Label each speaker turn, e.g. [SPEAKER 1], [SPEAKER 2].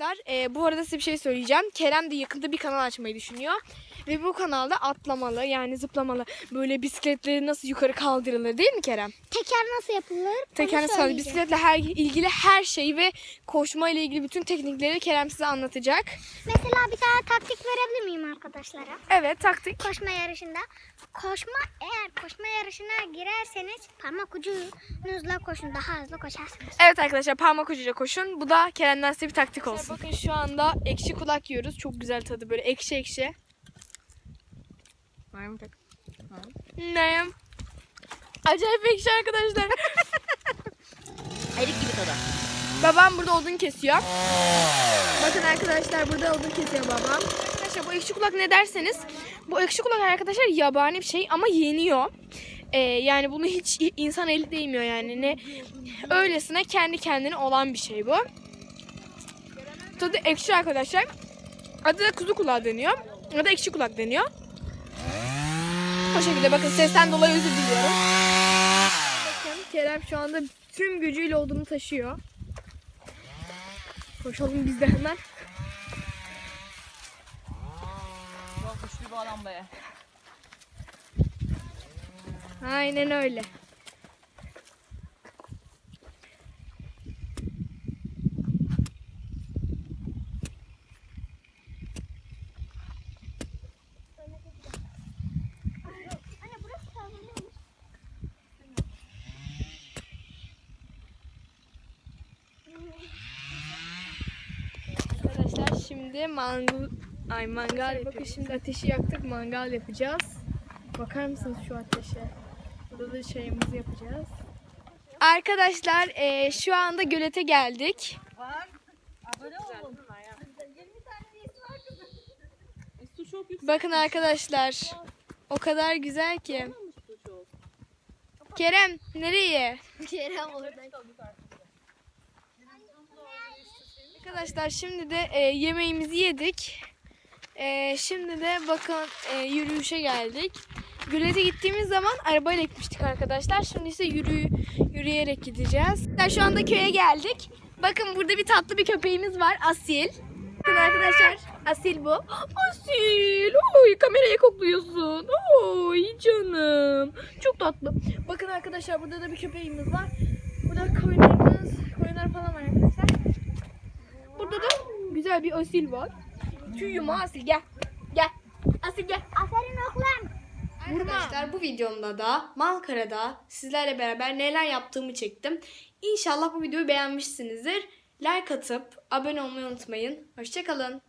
[SPEAKER 1] Arkadaşlar e, bu arada size bir şey söyleyeceğim. Kerem de yakında bir kanal açmayı düşünüyor. Ve bu kanalda atlamalı yani zıplamalı böyle bisikletleri nasıl yukarı kaldırılır değil mi Kerem?
[SPEAKER 2] Teker nasıl yapılır?
[SPEAKER 1] Tekerle sağlı
[SPEAKER 2] söyleyeceğim.
[SPEAKER 1] bisikletle her, ilgili her şeyi ve koşma ile ilgili bütün teknikleri Kerem size anlatacak.
[SPEAKER 2] Mesela bir tane taktik verebilir miyim arkadaşlara?
[SPEAKER 1] Evet taktik.
[SPEAKER 2] Koşma yarışında. Koşma eğer koşma yarışına girerseniz parmak ucunuzla koşun daha hızlı koşarsınız.
[SPEAKER 1] Evet arkadaşlar parmak ucuyla koşun. Bu da Kerem'den size bir taktik olsun. Bakın şu anda ekşi kulak yiyoruz. Çok güzel tadı böyle ekşi ekşi.
[SPEAKER 3] Var mı tak?
[SPEAKER 1] Ne? Acayip ekşi arkadaşlar.
[SPEAKER 3] Erik gibi tadı.
[SPEAKER 1] babam burada odun kesiyor. Bakın arkadaşlar burada odun kesiyor babam. Arkadaşlar bu ekşi kulak ne derseniz bu ekşi kulak arkadaşlar yabani bir şey ama yeniyor. Ee, yani bunu hiç insan eli değmiyor yani ne öylesine kendi kendine olan bir şey bu. Tadı ekşi arkadaşlar. Adı da kuzu kulağı deniyor. Adı ekşi kulak deniyor. O şekilde bakın sesten dolayı özür diliyorum. Bakın Kerem şu anda tüm gücüyle odunu taşıyor. Koşalım biz de hemen.
[SPEAKER 3] Çok güçlü bir adam be.
[SPEAKER 1] Aynen öyle. Arkadaşlar şimdi mangal ay mangal Bakın şimdi ateşi yaktık mangal yapacağız. Bakar mısınız şu ateşe? Burada da şeyimizi yapacağız. Arkadaşlar eee, şu anda gölete geldik.
[SPEAKER 3] Var. Abone olun. 20 tane üyesi var kızım. E, su çok yüksek.
[SPEAKER 1] Bakın arkadaşlar. O kadar güzel ki. Kerem nereye?
[SPEAKER 2] Kerem orada.
[SPEAKER 1] Arkadaşlar şimdi de e, yemeğimizi yedik. E, şimdi de bakın e, yürüyüşe geldik. Gölete gittiğimiz zaman arabayla gitmiştik arkadaşlar. Şimdi ise yürü, yürüyerek gideceğiz. Şu anda köye geldik. Bakın burada bir tatlı bir köpeğimiz var Asil. Bakın arkadaşlar Asil bu. Asil. Oy kameraya kokluyorsun. Oy canım. Çok tatlı. Bakın arkadaşlar burada da bir köpeğimiz var. Burada koyunlarımız, koyunlar falan var arkadaşlar. Güzel bir asil var. Tüyüm asil gel. Gel. Asil gel.
[SPEAKER 2] Aferin oğlum.
[SPEAKER 1] Arkadaşlar bu videomda da Malkara'da sizlerle beraber neler yaptığımı çektim. İnşallah bu videoyu beğenmişsinizdir. Like atıp abone olmayı unutmayın. Hoşçakalın.